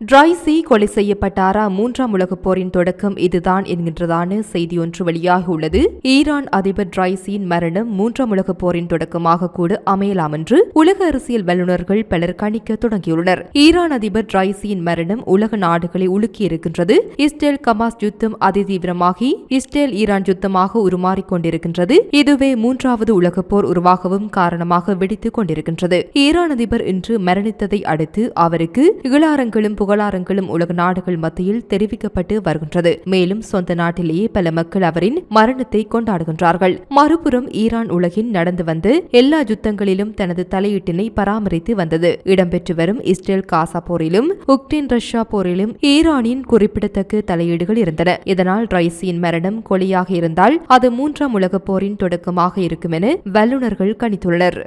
ட்ரைசி கொலை செய்யப்பட்டாரா? மூன்றாம் உலகப் போரின் தொடக்கம் இதுதான் என்கின்றதான செய்தி ஒன்று வெளியாகியுள்ளது ஈரான் அதிபர் ட்ரைசியின் மரணம் மூன்றாம் உலகப் போரின் தொடக்கமாக கூட அமையலாம் என்று உலக அரசியல் வல்லுநர்கள் பலர் கணிக்க தொடங்கியுள்ளனர். ஈரான் அதிபர் ட்ரைசியின் மரணம் உலக நாடுகளை உலுக்கியிருக்கின்றது இஸ்ரேல் கமாஸ் யுத்தம் அதிதீவிரமாகி இஸ்ரேல் ஈரான் யுத்தமாக உருமாறிக் கொண்டிருக்கின்றது. இதுவே மூன்றாவது உலகப் போர் உருவாகவும் காரணமாக வெடித்துக் கொண்டிருக்கின்றது. ஈரான் அதிபர் இன்று மரணித்ததை அடுத்து அவருக்கு இகழாரங்களும் புகழாரங்களும் உலக நாடுகள் மத்தியில் தெரிவிக்கப்பட்டு வருகின்றது. மேலும் சொந்த நாட்டிலேயே பல மக்கள் அவரின் மரணத்தை கொண்டாடுகின்றார்கள். மறுபுறம் ஈரான் உலகின் நடந்து வந்து எல்லா யுத்தங்களிலும் தனது தலையீட்டினை பராமரித்து வந்தது. இடம்பெற்று வரும் இஸ்ரேல் காசா போரிலும் உக்ரைன் ரஷ்யா போரிலும் ஈரானின் குறிப்பிடத்தக்க தலையீடுகள் இருந்தன. இதனால் ரைசியின் மரணம் கொலையாக இருந்தால் அது மூன்றாம் உலகப் போரின் தொடக்கமாக இருக்கும் என வல்லுநர்கள் கணித்துள்ளனர்.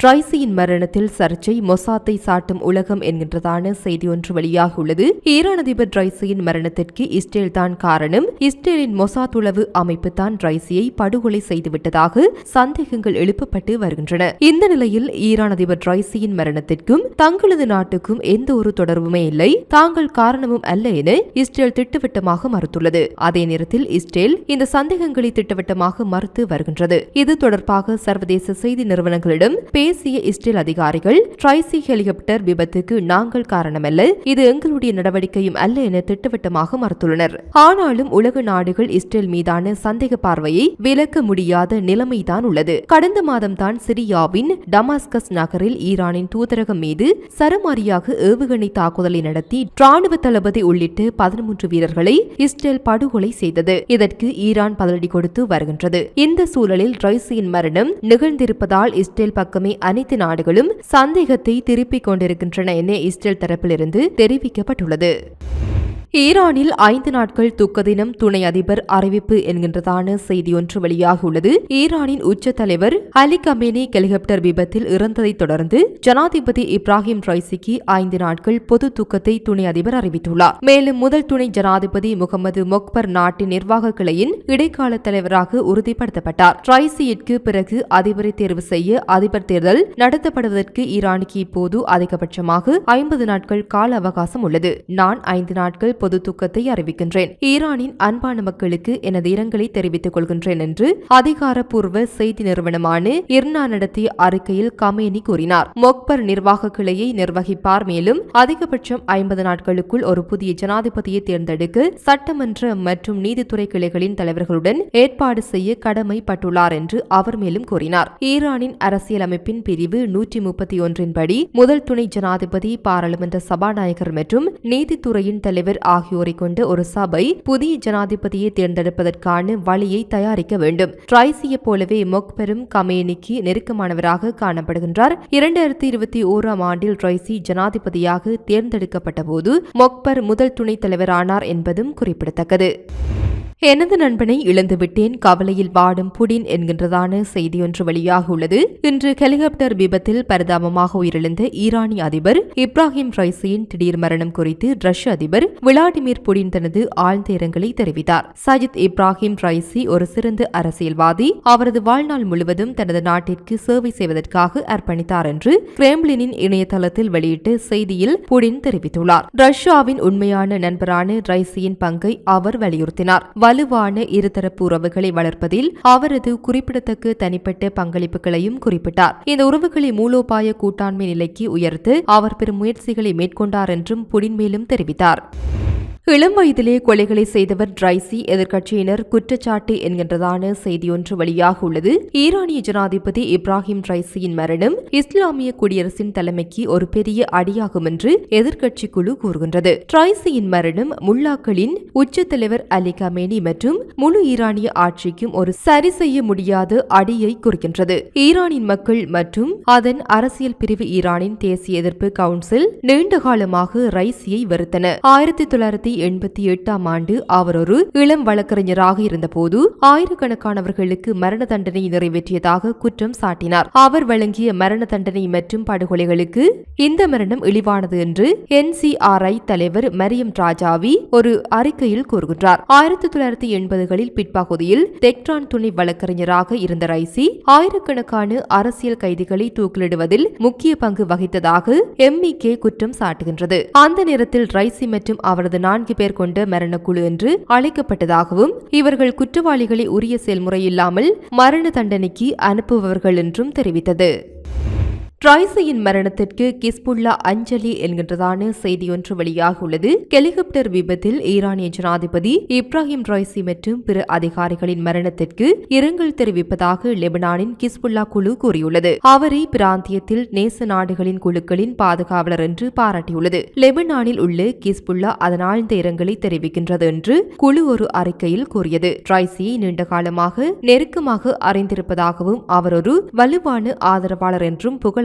ட்ரைசியின் மரணத்தில் சர்ச்சை மொசாத்தை சாட்டும் உலகம் என்கின்றதான செய்தி ஒன்று வெளியாகியுள்ளது. ஈரான் அதிபர் ட்ரைசியின் மரணத்திற்கு இஸ்ரேல் தான் காரணம். இஸ்ரேலின் மொசாத் உளவு அமைப்பு தான் ட்ரைசியை படுகொலை செய்துவிட்டதாக சந்தேகங்கள் எழுப்பப்பட்டு வருகின்றன. இந்த நிலையில் ஈரான் அதிபர் ட்ரைசியின் மரணத்திற்கும் தங்களது நாட்டுக்கும் எந்த ஒரு தொடர்புமே இல்லை. தாங்கள் காரணமும் அல்ல என இஸ்ரேல் திட்டவட்டமாக மறுத்துள்ளது. அதே நேரத்தில் இஸ்ரேல் இந்த சந்தேகங்களை திட்டவட்டமாக மறுத்து வருகின்றது. இது தொடர்பாக சர்வதேச செய்தி நிறுவனங்களிடம் தேசிய இஸ்ரேல் அதிகாரிகள் ட்ரைசி ஹெலிகாப்டர் விபத்துக்கு நாங்கள் காரணமல்ல. இது எங்களுடைய நடவடிக்கையும் அல்ல என திட்டவட்டமாக மறுத்துள்ளனர். ஆனாலும் உலக நாடுகள் இஸ்ரேல் மீதான சந்தேக பார்வையை விலக்க முடியாத நிலைமைதான் உள்ளது. கடந்த மாதம்தான் சிரியாவின் டமாஸ்கஸ் நகரில் ஈரானின் தூதரகம் மீது சரமாரியாக ஏவுகணை தாக்குதலை நடத்தி ராணுவ தளபதி உள்ளிட்ட பதிமூன்று வீரர்களை இஸ்ரேல் படுகொலை செய்தது. இதற்கு ஈரான் பதிலடி கொடுத்து வருகின்றது. இந்த சூழலில் ரைசியின் மரணம் நிகழ்ந்திருப்பதால் இஸ்ரேல் பக்கமே அனைத்து நாடுகளும் சந்தேகத்தை திருப்பிக் கொண்டிருக்கின்றன என இஸ்ரேல் தரப்பிலிருந்து தெரிவிக்கப்பட்டுள்ளது. ஈரானில் ஐந்து நாட்கள் துக்க தினம் துணை அதிபர் அறிவிப்பு என்கின்றதான செய்தி ஒன்று வெளியாகியுள்ளது. ஈரானின் உச்ச தலைவர் அலி கமேனி ஹெலிகாப்டர் விபத்தில் இறந்ததைத் தொடர்ந்து ஜனாதிபதி இப்ராஹிம் ரைசிக்கு ஐந்து நாட்கள் பொது துக்கத்தை துணை அதிபர் அறிவித்துள்ளார். மேலும் முதல் துணை ஜனாதிபதி முகமது மொக்பர் நாட்டின் நிர்வாக கிளையின் இடைக்கால தலைவராக உறுதிப்படுத்தப்பட்டார். ரைசியிற்கு பிறகு அதிபரை தேர்வு செய்ய அதிபர் தேர்தல் நடத்தப்படுவதற்கு ஈரானுக்கு இப்போது அதிகபட்சமாக ஐம்பது நாட்கள் கால அவகாசம் உள்ளது. நான் ஐந்து நாட்கள் பொது துக்கத்தை அறிவிக்கின்றேன். ஈரானின் அன்பான மக்களுக்கு எனது இரங்கலை தெரிவித்துக் கொள்கின்றேன் என்று அதிகாரப்பூர்வ செய்தி நிறுவனமான இர்னா நடத்திய அறிக்கையில் கமேனி கூறினார். மொக்பர் நிர்வாக கிளையை நிர்வகிப்பார். மேலும் அதிகபட்சம் ஐம்பது நாட்களுக்குள் ஒரு புதிய ஜனாதிபதியை தேர்ந்தெடுக்க சட்டமன்ற மற்றும் நீதித்துறை கிளைகளின் தலைவர்களுடன் ஏற்பாடு செய்ய கடமைப்பட்டுள்ளார் என்று அவர் மேலும் கூறினார். ஈரானின் அரசியலமைப்பின் பிரிவு நூற்றி முப்பத்தி ஒன்றின் படி முதல் துணை ஜனாதிபதி பாராளுமன்ற சபாநாயகர் மற்றும் நீதித்துறையின் தலைவர் ஆகியோரை கொண்ட ஒரு சபை புதிய ஜனாதிபதியை தேர்ந்தெடுப்பதற்கான வழியை தயாரிக்க வேண்டும். ட்ரைசியை போலவே மொக்பெரும் கமேனிக்கு நெருக்கமானவராக காணப்படுகின்றார். இரண்டாயிரத்தி இருபத்தி ஓராம் ஆண்டில் ட்ரைசி ஜனாதிபதியாக தேர்ந்தெடுக்கப்பட்ட போது மொக்பர் முதல் துணைத் தலைவரானார் என்பதும் குறிப்பிடத்தக்கது. எனது நண்பனை இழந்துவிட்டேன் கவலையில் வாடும் புடின் என்கின்றதான செய்தியொன்று வெளியாகியுள்ளது இன்று ஹெலிகாப்டர் விபத்தில் பரிதாபமாக உயிரிழந்த ஈரானிய அதிபர் இப்ராஹிம் ரைசியின் திடீர் மரணம் குறித்து ரஷ்ய அதிபர் விளாடிமிர் புடின் தனது ஆழ்ந்த இரங்கலை தெரிவித்தார். சஜித் இப்ராஹிம் ரைசி ஒரு சிறந்த அரசியல்வாதி. அவரது வாழ்நாள் முழுவதும் தனது நாட்டிற்கு சேவை செய்வதற்காக அர்ப்பணித்தார் என்று கிரெம்லினின் இணையதளத்தில் வெளியிட்ட செய்தியில் புடின் தெரிவித்துள்ளார். ரஷ்யாவின் உண்மையான நண்பரான ரைசியின் பங்கை அவர் வலியுறுத்தினார். வலுவான இருதரப்பு உறவுகளை வளர்ப்பதில் அவரது குறிப்பிடத்தக்க தனிப்பட்ட பங்களிப்புகளையும் குறிப்பிட்டார். இந்த உறவுகளை மூலோபாய கூட்டாண்மை நிலைக்கு உயர்த்து அவர் பெரும் முயற்சிகளை மேற்கொண்டார் என்றும் புடின் மேலும் தெரிவித்தார். இளம் வயதிலே கொலைகளை செய்தவர் ட்ரைசி எதிர்க்கட்சியினர் குற்றச்சாட்டு என்கின்றதான செய்தியொன்று வெளியாக உள்ளது. ஈரானிய ஜனாதிபதி இப்ராஹிம் ட்ரைசியின் மரணம் இஸ்லாமிய குடியரசின் தலைமைக்கு ஒரு பெரிய அடியாகும் என்று எதிர்க்கட்சி குழு கூறுகின்றது. ட்ரைசியின் மரணம் முல்லாக்களின் உச்ச தலைவர் அலி கமேனி மற்றும் முழு ஈரானிய ஆட்சிக்கும் ஒரு சரி செய்ய முடியாத அடியை குறிக்கின்றது. ஈரானின் மக்கள் மற்றும் அதன் அரசியல் பிரிவு ஈரானின் தேசிய எதிர்ப்பு கவுன்சில் நீண்ட காலமாக ரைசியை வெறுத்தன. ஆயிரத்தி தொள்ளாயிரத்தி எண்பத்தி எட்டாம் ஆண்டு அவர் ஒரு இளம் வழக்கறிஞராக இருந்தபோது ஆயிரக்கணக்கானவர்களுக்கு மரண தண்டனை நிறைவேற்றியதாக குற்றம் சாட்டினார். அவர் வழங்கிய மரண தண்டனை மற்றும் படுகொலைகளுக்கு இந்த மரணம் இழிவானது என்று என்சிஆர்ஐ தலைவர் மரியம் ராஜாவி ஒரு அறிக்கையில் கூறுகின்றார். ஆயிரத்தி தொள்ளாயிரத்தி எண்பதுகளில் பிற்பகுதியில் டெக்ட்ரான் துணை வழக்கறிஞராக இருந்த ரைசி ஆயிரக்கணக்கான அரசியல் கைதிகளை தூக்கிலிடுவதில் முக்கிய பங்கு வகித்ததாக எம்இகே குற்றம் சாட்டுகின்றது. அந்த நேரத்தில் ரைசி மற்றும் அவரது நான்கு பேர் கொண்ட மரணக்குழு என்று அழைக்கப்பட்டதாகவும் இவர்கள் குற்றவாளிகளை உரிய செயல்முறை இல்லாமல் மரண தண்டனைக்கு அனுப்புபவர்கள் என்றும் தெரிவித்தது. ட்ரைசியின் மரணத்திற்கு கிஸ்புல்லா அஞ்சலி என்கின்றதான செய்தியொன்று வெளியாகியுள்ளது. ஹெலிகாப்டர் விபத்தில் ஈரானிய ஜனாதிபதி இப்ராஹிம் ட்ராய்சி மற்றும் பிற அதிகாரிகளின் மரணத்திற்கு இரங்கல் தெரிவிப்பதாக லெபனானின் கிஸ்புல்லா குழு கூறியுள்ளது. அவரை பிராந்தியத்தில் நேச நாடுகளின் குழுக்களின் பாதுகாவலர் என்று பாராட்டியுள்ளது. லெபனானில் உள்ள கிஸ்புல்லா அதனால் ஆழ்ந்த இரங்கலை தெரிவிக்கின்றது என்று குழு ஒரு அறிக்கையில் கூறியது. ட்ரைசியை நீண்ட காலமாக நெருக்கமாக அறிந்திருப்பதாகவும் அவர் ஒரு வலுவான ஆதரவாளர் என்றும் புகழ்